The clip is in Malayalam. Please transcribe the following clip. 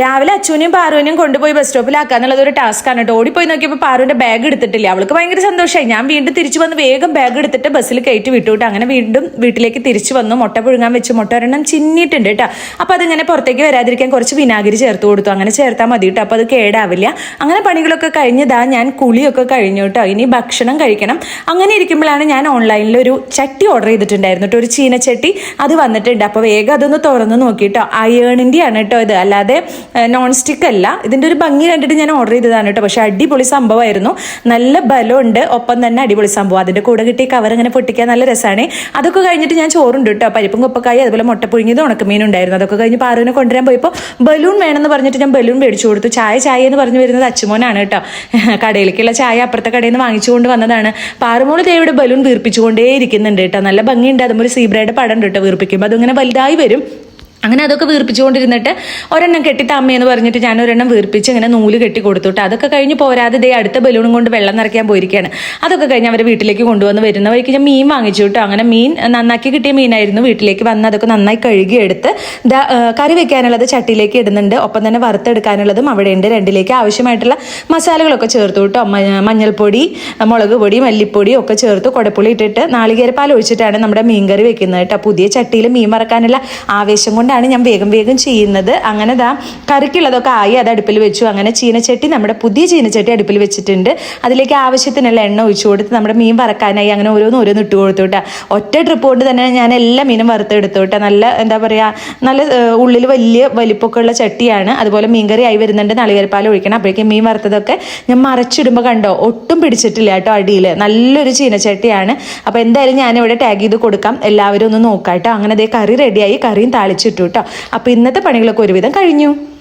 രാവിലെ അച്ഛനെയും പാറുവിനെയും കൊണ്ടുപോയി ബസ് സ്റ്റോപ്പിലാക്കാന്നുള്ളത് ഒരു ടാസ്ക് ആണ് കേട്ടോ. ഓടിപ്പോയി നോക്കിയപ്പോൾ പാറുവിന്റെ ബാഗ് എടുത്തിട്ടില്ല. അവൾക്ക് ഭയങ്കര സന്തോഷമായി ഞാൻ വീണ്ടും തിരിച്ചു വന്ന് വേഗം ബാഗ് എടുത്തിട്ട് ബസ്സിൽ കയറ്റി വിട്ടു കേട്ടോ. അങ്ങനെ വീണ്ടും വീട്ടിലേക്ക് തിരിച്ചു വന്നു. മുട്ട പുഴുങ്ങാൻ വെച്ച് മുട്ട ഒരെണ്ണം ചിന്നിയിട്ടുണ്ട് കേട്ടോ. അപ്പോൾ അതിങ്ങനെ പുറത്തേക്ക് വരാതിരിക്കാൻ കുറച്ച് വിനാഗിരി ചേർത്ത് കൊടുത്തു. അങ്ങനെ ചേർത്താൽ മതി കേട്ടോ. അപ്പോൾ അത് കേടാവില്ല. അങ്ങനെ പണികളൊക്കെ കഴിഞ്ഞതാ ഞാൻ കുളിയൊക്കെ കഴിഞ്ഞു കേട്ടോ. ഇനി ഭക്ഷണം കഴിക്കണം. അങ്ങനെ ഇരിക്കുമ്പോഴാണ് ഞാൻ ഓൺലൈനിൽ ഒരു ചട്ടി ഓർഡർ ചെയ്തിട്ടുണ്ടായിരുന്നു കേട്ടോ. ഒരു ചീനച്ചട്ടി അത് വന്നിട്ടുണ്ട്. അപ്പോൾ വേഗം അതൊന്ന് തുറന്ന് നോക്കിയിട്ടോ അയേണിന്റെ ആണ് കേട്ടോ ഇത്. അല്ലാതെ നോൺ സ്റ്റിക്ക് അല്ല. ഇതിന്റെ ഒരു ഭംഗി കണ്ടിട്ട് ഞാൻ ഓർഡർ ചെയ്തതാണ് കേട്ടോ. പക്ഷേ അടിപൊളി സംഭവമായിരുന്നു. നല്ല ബലമുണ്ട്. ഒപ്പം തന്നെ അടിപൊളി സംഭവം. അതിന്റെ കൂടെ കിട്ടിയ കവർ ഇങ്ങനെ പൊട്ടിക്കാൻ നല്ല രസമാണ് അതൊക്കെ കഴിഞ്ഞിട്ട് ഞാൻ ചോറുണ്ട് കേട്ടോ. പരിപ്പും കൊപ്പക്കായി അതുപോലെ മുട്ട പുഴുങ്ങിയത് ഉണക്കമീൻ ഉണ്ടായിരുന്നു. അതൊക്കെ കഴിഞ്ഞ് പാറുവിനെ കൊണ്ടുവരാൻ പോയപ്പോൾ ബലൂൺ വേണമെന്ന് പറഞ്ഞിട്ട് ഞാൻ ബലൂൺ മേടിച്ചു കൊടുത്തു. ചായ ചായ എന്ന് പറഞ്ഞു വരുന്നത് അച്ചുമോനാണ് കേട്ടോ. കടയിലേക്കുള്ള ചായ അപ്പുറത്തെ കടയിൽ നിന്ന് വാങ്ങിച്ചുകൊണ്ട് വന്നതാണ്. പാറുമോൾ ദേവിടെ ബലൂൺ വീർപ്പിച്ചുകൊണ്ടേ ഇരിക്കുന്നുണ്ട് കേട്ടോ. നല്ല ഭംഗിയുണ്ട്. അതുപോലെ സീബ്രയുടെ പടം കേട്ടോ വീർപ്പിക്കുമ്പോൾ അതിങ്ങനെ വലുതായി വരും. അങ്ങനെ അതൊക്കെ വീർപ്പിച്ചുകൊണ്ടിരുന്നിട്ട് ഒരെണ്ണം കെട്ടി തമ്മയെന്ന് പറഞ്ഞിട്ട് ഞാൻ ഒരെണ്ണം വീർപ്പിച്ച് ഇങ്ങനെ നൂൽ കെട്ടി കൊടുത്തുട്ട് അതൊക്കെ കഴിഞ്ഞ് പോരാതെ ദേ അടുത്ത ബലൂണും കൊണ്ട് വെള്ളം നിറയ്ക്കാൻ പോയിരിക്കുകയാണ് അതൊക്കെ കഴിഞ്ഞ് അവർ വീട്ടിലേക്ക് കൊണ്ടുവന്ന് വരുന്ന വഴിക്ക് ഞാൻ മീൻ വാങ്ങിച്ചു കേട്ടോ അങ്ങനെ മീൻ നന്നാക്കി കിട്ടിയ മീനായിരുന്നു. വീട്ടിലേക്ക് വന്ന് അതൊക്കെ നന്നായി കഴുകി എടുത്ത് കറി വെക്കാനുള്ളത് ചട്ടിയിലേക്ക് ഇടുന്നുണ്ട്. ഒപ്പം തന്നെ വറുത്തെടുക്കാനുള്ളതും അവിടെ ഉണ്ട് രണ്ടിലേക്ക് ആവശ്യമായിട്ടുള്ള മസാലകളൊക്കെ ചേർത്തു കേട്ടോ മഞ്ഞൾപ്പൊടി മുളക് പൊടി മല്ലിപ്പൊടി ഒക്കെ ചേർത്ത് കുടപ്പുളി ഇട്ടിട്ട് നാളികേരപ്പാൽ ഒഴിച്ചിട്ടാണ് നമ്മുടെ മീൻ കറി വെക്കുന്നത് കേട്ടോ പുതിയ ചട്ടിയിൽ മീൻ വറക്കാനുള്ള ആവേശം കൊണ്ടാണ് ഞാൻ വേഗം വേഗം ചെയ്യുന്നത്. അങ്ങനെ ദാ കറിക്കുള്ളതൊക്കെ ആയി അത് അടുപ്പിൽ വെച്ചു. അങ്ങനെ ചീനച്ചട്ടി നമ്മുടെ പുതിയ ചീനച്ചട്ടി അടുപ്പിൽ വെച്ചിട്ടുണ്ട്. അതിലേക്ക് ആവശ്യത്തിനുള്ള എണ്ണ ഒഴിച്ചു കൊടുത്ത് നമ്മുടെ മീൻ വറക്കാനായി അങ്ങനെ ഓരോന്ന് ഓരോന്ന് ഇട്ട് കൊടുത്തു കേട്ടോ ഒറ്റ ട്രിപ്പ് കൊണ്ട് തന്നെ ഞാൻ എല്ലാ മീനും വറുത്തെടുത്തു കേട്ടോ നല്ല എന്താ പറയുക നല്ല ഉള്ളിൽ വലിയ വലിപ്പമൊക്കെ ഉള്ള ചട്ടിയാണ്. അതുപോലെ മീൻകറി ആയി വരുന്നുണ്ട്. നളികരപ്പാൽ ഒഴിക്കണം. അപ്പോഴേക്കും മീൻ വറുത്തതൊക്കെ ഞാൻ മറച്ചിടുമ്പോൾ കണ്ടോ ഒട്ടും പിടിച്ചിട്ടില്ല കേട്ടോ അടിയിൽ നല്ലൊരു ചീനച്ചട്ടിയാണ്. അപ്പോൾ എന്തായാലും ഞാനിവിടെ ടാഗ് ചെയ്ത് കൊടുക്കാം. എല്ലാവരും ഒന്ന് നോക്കാം കേട്ടോ അങ്ങനെ അതേ കറി റെഡിയായി കറിയും താളിച്ചിട്ടു. കേട്ടോ. അപ്പോൾ ഇന്നത്തെ പണികളൊക്കെ ഒരുവിധം കഴിഞ്ഞു.